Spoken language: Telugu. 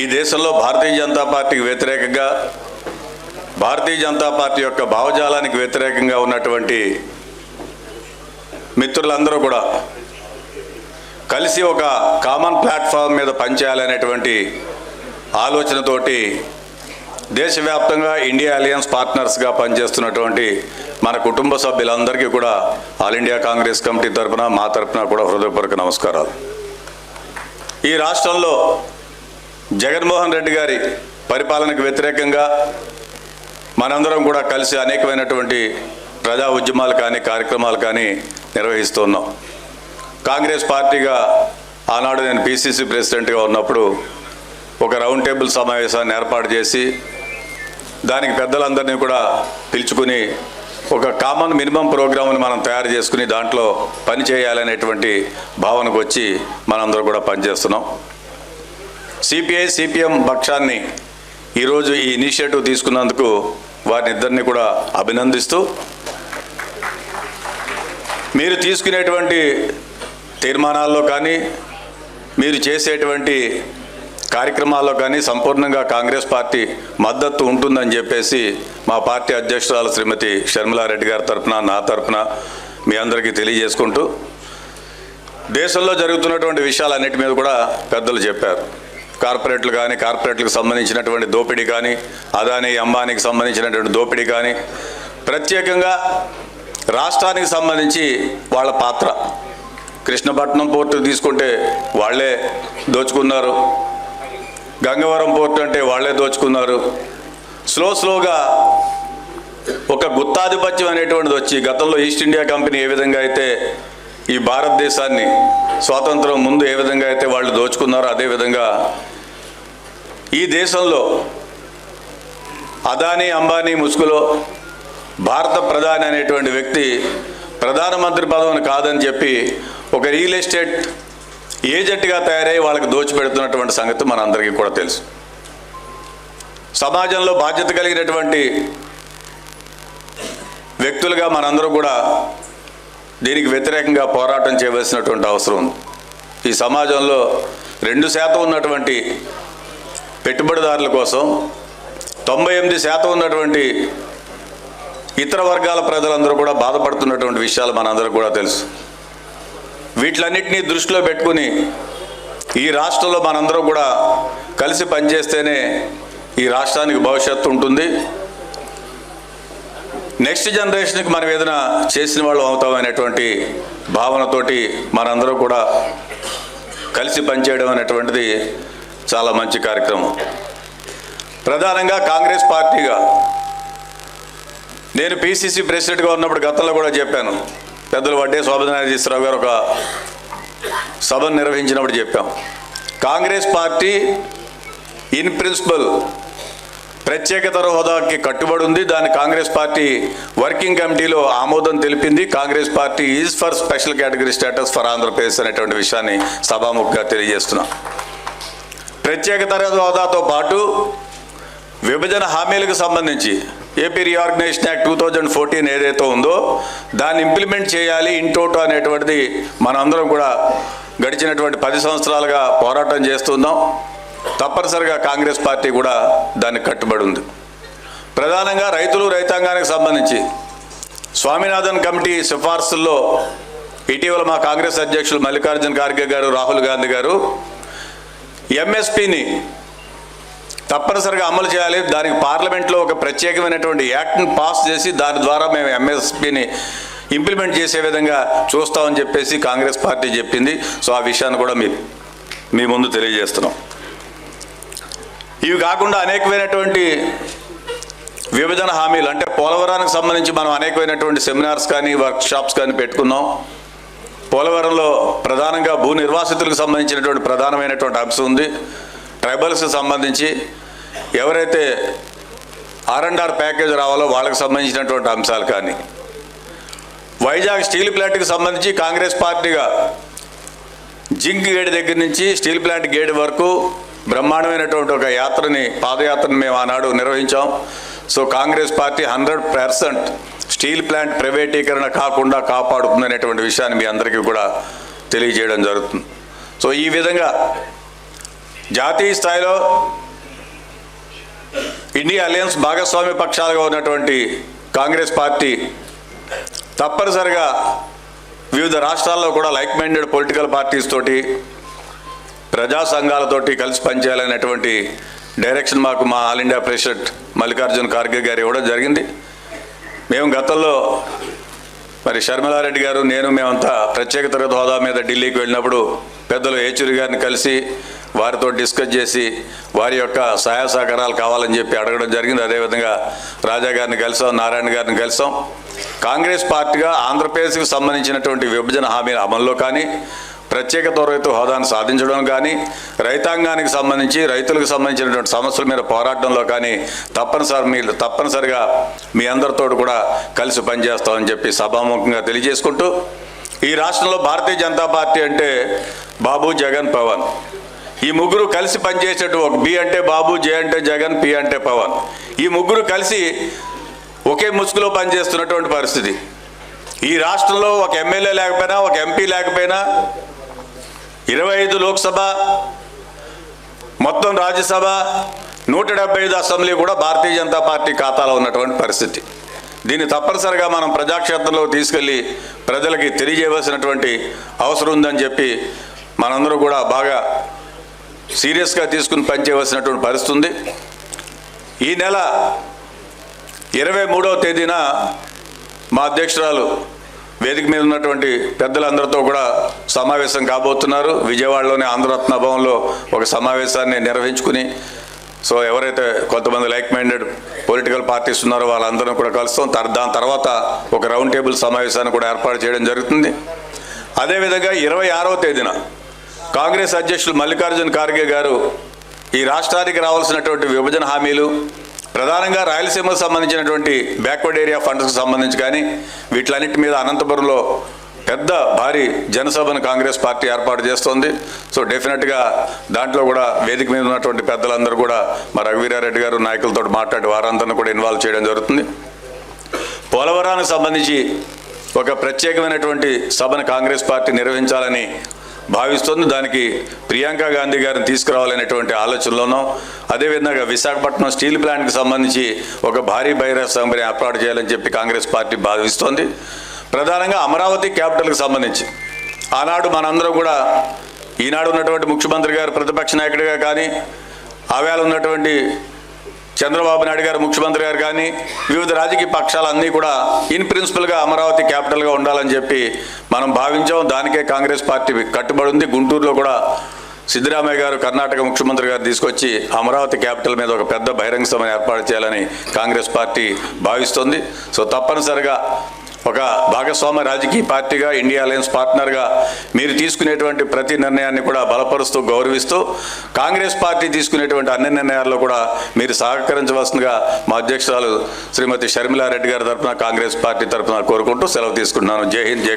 ఈ దేశంలో భారతీయ జనతా పార్టీకి వ్యతిరేకంగా భారతీయ జనతా పార్టీ యొక్క భావజాలానికి వ్యతిరేకంగా ఉన్నటువంటి మిత్రులందరూ కూడా కలిసి ఒక కామన్ ప్లాట్ఫామ్ మీద పనిచేయాలనేటువంటి ఆలోచనతోటి దేశవ్యాప్తంగా ఇండియా అలయన్స్ పార్ట్నర్స్గా పనిచేస్తున్నటువంటి మన కుటుంబ సభ్యులందరికీ కూడా ఆల్ ఇండియా కాంగ్రెస్ కమిటీ తరపున మా తరఫున కూడా హృదయపూర్వక నమస్కారాలు. ఈ రాష్ట్రంలో జగన్మోహన్ రెడ్డి గారి పరిపాలనకు వ్యతిరేకంగా మనందరం కూడా కలిసి అనేకమైనటువంటి ప్రజా ఉద్యమాలు కానీ కార్యక్రమాలు కానీ నిర్వహిస్తున్నాం. కాంగ్రెస్ పార్టీగా ఆనాడు నేను పిసిసి ప్రెసిడెంట్గా ఉన్నప్పుడు ఒక రౌండ్ టేబుల్ సమావేశాన్ని ఏర్పాటు చేసి దానికి పెద్దలందరినీ కూడా పిలుచుకుని ఒక కామన్ మినిమం ప్రోగ్రామ్ని మనం తయారు చేసుకుని దాంట్లో పని చేయాలనేటువంటి భావనకు వచ్చి మనందరం కూడా పనిచేస్తున్నాం. సిపిఐ సిపిఎం పక్షాన్ని ఈరోజు ఈ ఇనిషియేటివ్ తీసుకున్నందుకు వారిని ఇద్దరిని కూడా అభినందిస్తూ మీరు తీసుకునేటువంటి తీర్మానాల్లో కానీ మీరు చేసేటువంటి కార్యక్రమాల్లో కానీ సంపూర్ణంగా కాంగ్రెస్ పార్టీ మద్దతు ఉంటుందని చెప్పేసి మా పార్టీ అధ్యక్షురాలు శ్రీమతి షర్మిలారెడ్డి గారి తరఫున నా తరఫున మీ అందరికీ తెలియజేసుకుంటూ దేశంలో జరుగుతున్నటువంటి విషయాలన్నిటి మీద కూడా పెద్దలు చెప్పారు. కార్పొరేట్లు కానీ కార్పొరేట్లకు సంబంధించినటువంటి దోపిడీ కానీ అదానీ అంబానీకి సంబంధించినటువంటి దోపిడీ కానీ ప్రత్యేకంగా రాష్ట్రానికి సంబంధించి వాళ్ళ పాత్ర. కృష్ణపట్నం పోర్టు తీసుకుంటే వాళ్ళే దోచుకున్నారు. గంగవరం పోర్టు అంటే వాళ్ళే దోచుకున్నారు. స్లో స్లోగా ఒక గుత్తాధిపత్యం అనేటువంటిది వచ్చి గతంలో ఈస్ట్ ఇండియా కంపెనీ ఏ విధంగా అయితే ఈ భారతదేశాన్ని స్వాతంత్రం ముందు ఏ విధంగా అయితే వాళ్ళు దోచుకున్నారో అదేవిధంగా ఈ దేశంలో అదానీ అంబానీ ముసుగులో భారత ప్రధాని అనేటువంటి వ్యక్తి ప్రధానమంత్రి పదవిని కాదని చెప్పి ఒక రియల్ ఎస్టేట్ ఏజెంట్గా తయారై వాళ్ళకి దోచిపెడుతున్నటువంటి సంగతి మనందరికీ కూడా తెలుసు. సమాజంలో బాధ్యత కలిగినటువంటి వ్యక్తులుగా మనందరూ కూడా దీనికి వ్యతిరేకంగా పోరాటం చేయవలసినటువంటి అవసరం ఉంది. ఈ సమాజంలో రెండు శాతం ఉన్నటువంటి పెట్టుబడిదారుల కోసం తొంభై ఎనిమిది శాతం ఉన్నటువంటి ఇతర వర్గాల ప్రజలందరూ కూడా బాధపడుతున్నటువంటి విషయాలు మనందరూ కూడా తెలుసు. వీటిలన్నింటినీ దృష్టిలో పెట్టుకుని ఈ రాష్ట్రంలో మనందరూ కూడా కలిసి పనిచేస్తేనే ఈ రాష్ట్రానికి భవిష్యత్తు ఉంటుంది. నెక్స్ట్ జనరేషన్కి మనం ఏదైనా చేసిన వాళ్ళు అవుతామనేటువంటి భావనతోటి మనందరూ కూడా కలిసి పనిచేయడం అనేటువంటిది చాలా మంచి కార్యక్రమం. ప్రధానంగా కాంగ్రెస్ పార్టీగా నేను పిసిసి ప్రెసిడెంట్గా ఉన్నప్పుడు గతంలో కూడా చెప్పాను. పెద్దలు వడ్డే శోభనాథీశ్వరరావు గారు ఒక సభను నిర్వహించినప్పుడు చెప్పాం. కాంగ్రెస్ పార్టీ ఇన్ ప్రిన్సిపల్ ప్రత్యేకతర హోదాకి కట్టుబడి ఉంది. దాన్ని కాంగ్రెస్ పార్టీ వర్కింగ్ కమిటీలో ఆమోదం తెలిపింది. Congress party is for special category status for Andhra Pradesh అనేటువంటి విషయాన్ని సభాముఖంగా తెలియజేస్తున్నాం. ప్రత్యేక తరగతి హోదాతో పాటు విభజన హామీలకు సంబంధించి AP reorganisation act two thousand fourteen ఏదైతే ఉందో దాన్ని ఇంప్లిమెంట్ చేయాలి ఇంటోటో అనేటువంటిది మనందరం కూడా గడిచినటువంటి పది సంవత్సరాలుగా పోరాటం చేస్తున్నాం. తప్పనిసరిగా కాంగ్రెస్ పార్టీ కూడా దానికి కట్టుబడి ఉంది. ప్రధానంగా రైతులు రైతాంగానికి సంబంధించి స్వామినాథన్ కమిటీ సిఫార్సుల్లో ఇటీవల మా కాంగ్రెస్ అధ్యక్షులు మల్లికార్జున ఖార్గే గారు రాహుల్ గాంధీ గారు ఎంఎస్పిని తప్పనిసరిగా అమలు చేయాలి. దానికి పార్లమెంట్లో ఒక ప్రత్యేకమైనటువంటి యాక్ట్ని పాస్ చేసి దాని ద్వారా మేము ఎంఎస్పిని ఇంప్లిమెంట్ చేసే విధంగా చూస్తామని చెప్పేసి కాంగ్రెస్ పార్టీ చెప్పింది. సో ఆ విషయాన్ని కూడా మీ మీ ముందు తెలియజేస్తున్నాం. ఇవి కాకుండా అనేకమైనటువంటి విభజన హామీలు అంటే పోలవరానికి సంబంధించి మనం అనేకమైనటువంటి సెమినార్స్ కానీ వర్క్ షాప్స్ కానీ పెట్టుకున్నాం. పోలవరంలో ప్రధానంగా భూ నిర్వాసితులకు సంబంధించినటువంటి ప్రధానమైనటువంటి అంశం ఉంది. ట్రైబల్స్కి సంబంధించి ఎవరైతే ఆర్ అండ్ ఆర్ ప్యాకేజ్ రావాలో వాళ్ళకి సంబంధించినటువంటి అంశాలు కానీ వైజాగ్ స్టీల్ ప్లాంట్కి సంబంధించి కాంగ్రెస్ పార్టీగా జింక్ గేట్ దగ్గర నుంచి స్టీల్ ప్లాంట్ గేట్ వరకు బ్రహ్మాండమైనటువంటి ఒక యాత్రని పాదయాత్రను మేము ఆనాడు నిర్వహించాం. So Congress party hundred percent steel plant ప్రైవేటీకరణ కాకుండా కాపాడుతుందనేటువంటి విషయాన్ని మీ అందరికీ కూడా తెలియజేయడం జరుగుతుంది. సో ఈ విధంగా జాతీయ స్థాయిలో ఇండియా అలయన్స్ భాగస్వామ్య పక్షాలుగా ఉన్నటువంటి కాంగ్రెస్ పార్టీ తప్పనిసరిగా వివిధ రాష్ట్రాల్లో కూడా లైక్ మైండెడ్ పొలిటికల్ పార్టీస్ తోటి ప్రజా సంఘాలతోటి కలిసి పనిచేయాలనేటువంటి డైరెక్షన్ మాకు మా all India president Mallikarjun Kharge గారు ఇవ్వడం జరిగింది. మేము గతంలో మరి షర్మిలారెడ్డి గారు నేను మేమంతా ప్రత్యేక తరగతి హోదా మీద ఢిల్లీకి వెళ్ళినప్పుడు పెద్దలు ఏచూరి గారిని కలిసి వారితో డిస్కస్ చేసి వారి యొక్క సహాయ సహకారాలు కావాలని చెప్పి అడగడం జరిగింది. అదేవిధంగా రాజా గారిని కలిసాం నారాయణ గారిని కలిసాం. కాంగ్రెస్ పార్టీగా ఆంధ్రప్రదేశ్కి సంబంధించినటువంటి విభజన హామీల అమల్లో కానీ ప్రత్యేక తరగతి హోదాను సాధించడం కానీ రైతాంగానికి సంబంధించి రైతులకు సంబంధించినటువంటి సమస్యల మీద పోరాటంలో కానీ తప్పనిసరి మీ తప్పనిసరిగా మీ అందరితో కూడా కలిసి పనిచేస్తామని చెప్పి సభాముఖంగా తెలియజేసుకుంటూ ఈ రాష్ట్రంలో భారతీయ జనతా పార్టీ అంటే బాబు జగన్ పవన్. ఈ ముగ్గురు కలిసి పనిచేసేట్టు ఒక బి అంటే బాబు జే అంటే జగన్ పి అంటే పవన్. ఈ ముగ్గురు కలిసి ఒకే ముసుగులో పనిచేస్తున్నటువంటి పరిస్థితి. ఈ రాష్ట్రంలో ఒక ఎమ్మెల్యే లేకపోయినా ఒక ఎంపీ లేకపోయినా ఇరవై ఐదు లోక్సభ మొత్తం రాజ్యసభ నూట డెబ్బై ఐదు అసెంబ్లీ కూడా భారతీయ జనతా పార్టీ ఖాతాలో ఉన్నటువంటి పరిస్థితి. దీన్ని తప్పనిసరిగా మనం ప్రజాక్షేత్రంలో తీసుకెళ్ళి ప్రజలకి తెలియజేయవలసినటువంటి అవసరం ఉందని చెప్పి మనందరూ కూడా బాగా సీరియస్గా తీసుకుని పనిచేయవలసినటువంటి పరిస్థితి ఉంది. ఈ నెల ఇరవై మూడవ తేదీన మా అధ్యక్షురాలు వేదిక మీద ఉన్నటువంటి పెద్దలందరితో కూడా సమావేశం కాబోతున్నారు. విజయవాడలోని ఆంధ్రరత్న భవన్లో ఒక సమావేశాన్ని నిర్వహించుకుని సో ఎవరైతే కొంతమంది లైక్ మైండెడ్ పొలిటికల్ పార్టీస్ ఉన్నారో వాళ్ళందరం కూడా కలుస్తాం. దాని తర్వాత ఒక రౌండ్ టేబుల్ సమావేశాన్ని కూడా ఏర్పాటు చేయడం జరుగుతుంది. అదేవిధంగా ఇరవై ఆరవ తేదీన కాంగ్రెస్ అధ్యక్షులు మల్లికార్జున్ ఖార్గే గారు ఈ రాష్ట్రానికి రావాల్సినటువంటి విభజన హామీలు ప్రధానంగా రాయలసీమకు సంబంధించినటువంటి బ్యాక్వర్డ్ ఏరియా ఫండ్స్కి సంబంధించి కానీ వీటిలన్నిటి మీద అనంతపురంలో పెద్ద భారీ జనసభను కాంగ్రెస్ పార్టీ ఏర్పాటు చేస్తోంది. సో డెఫినెట్గా దాంట్లో కూడా వేదిక మీద ఉన్నటువంటి పెద్దలందరూ కూడా మా రఘువీరారెడ్డి గారు నాయకులతో మాట్లాడి వారందరిని కూడా ఇన్వాల్వ్ చేయడం జరుగుతుంది. పోలవరానికి సంబంధించి ఒక ప్రత్యేకమైనటువంటి సభను కాంగ్రెస్ పార్టీ నిర్వహించాలని భావిస్తుంది. దానికి ప్రియాంక గాంధీ గారిని తీసుకురావాలనేటువంటి ఆలోచనలోనూ అదేవిధంగా విశాఖపట్నం స్టీల్ ప్లాంట్కి సంబంధించి ఒక భారీ బహిరంగ సభని ఏర్పాటు చేయాలని చెప్పి కాంగ్రెస్ పార్టీ భావిస్తోంది. ప్రధానంగా అమరావతి క్యాపిటల్కి సంబంధించి. ఆనాడు మనందరం కూడా ఈనాడు ఉన్నటువంటి ముఖ్యమంత్రి గారు ప్రతిపక్ష నాయకుడిగా కానీ ఆవేళ ఉన్నటువంటి చంద్రబాబు నాయుడు గారు ముఖ్యమంత్రి గారు కానీ వివిధ రాజకీయ పక్షాలన్నీ కూడా ఇన్ ప్రిన్సిపల్గా అమరావతి క్యాపిటల్గా ఉండాలని చెప్పి మనం భావించాం. దానికే కాంగ్రెస్ పార్టీ కట్టుబడి ఉంది. గుంటూరులో కూడా సిద్ధరామయ్య గారు కర్ణాటక ముఖ్యమంత్రి గారు తీసుకొచ్చి అమరావతి క్యాపిటల్ మీద ఒక పెద్ద బహిరంగ సభను ఏర్పాటు చేయాలని కాంగ్రెస్ పార్టీ భావిస్తుంది. సో తప్పనిసరిగా ఒక భాగస్వామ్య రాజకీయ పార్టీగా ఇండియా అలయన్స్ పార్ట్నర్గా మీరు తీసుకునేటువంటి ప్రతి నిర్ణయాన్ని కూడా బలపరుస్తూ గౌరవిస్తూ కాంగ్రెస్ పార్టీ తీసుకునేటువంటి అన్ని నిర్ణయాల్లో కూడా మీరు సహకరించవలసిందిగా మా అధ్యక్షురాలు శ్రీమతి షర్మిలారెడ్డి గారి తరఫున కాంగ్రెస్ పార్టీ తరఫున కోరుకుంటూ సెలవు తీసుకుంటున్నాను. జై హింద్ జై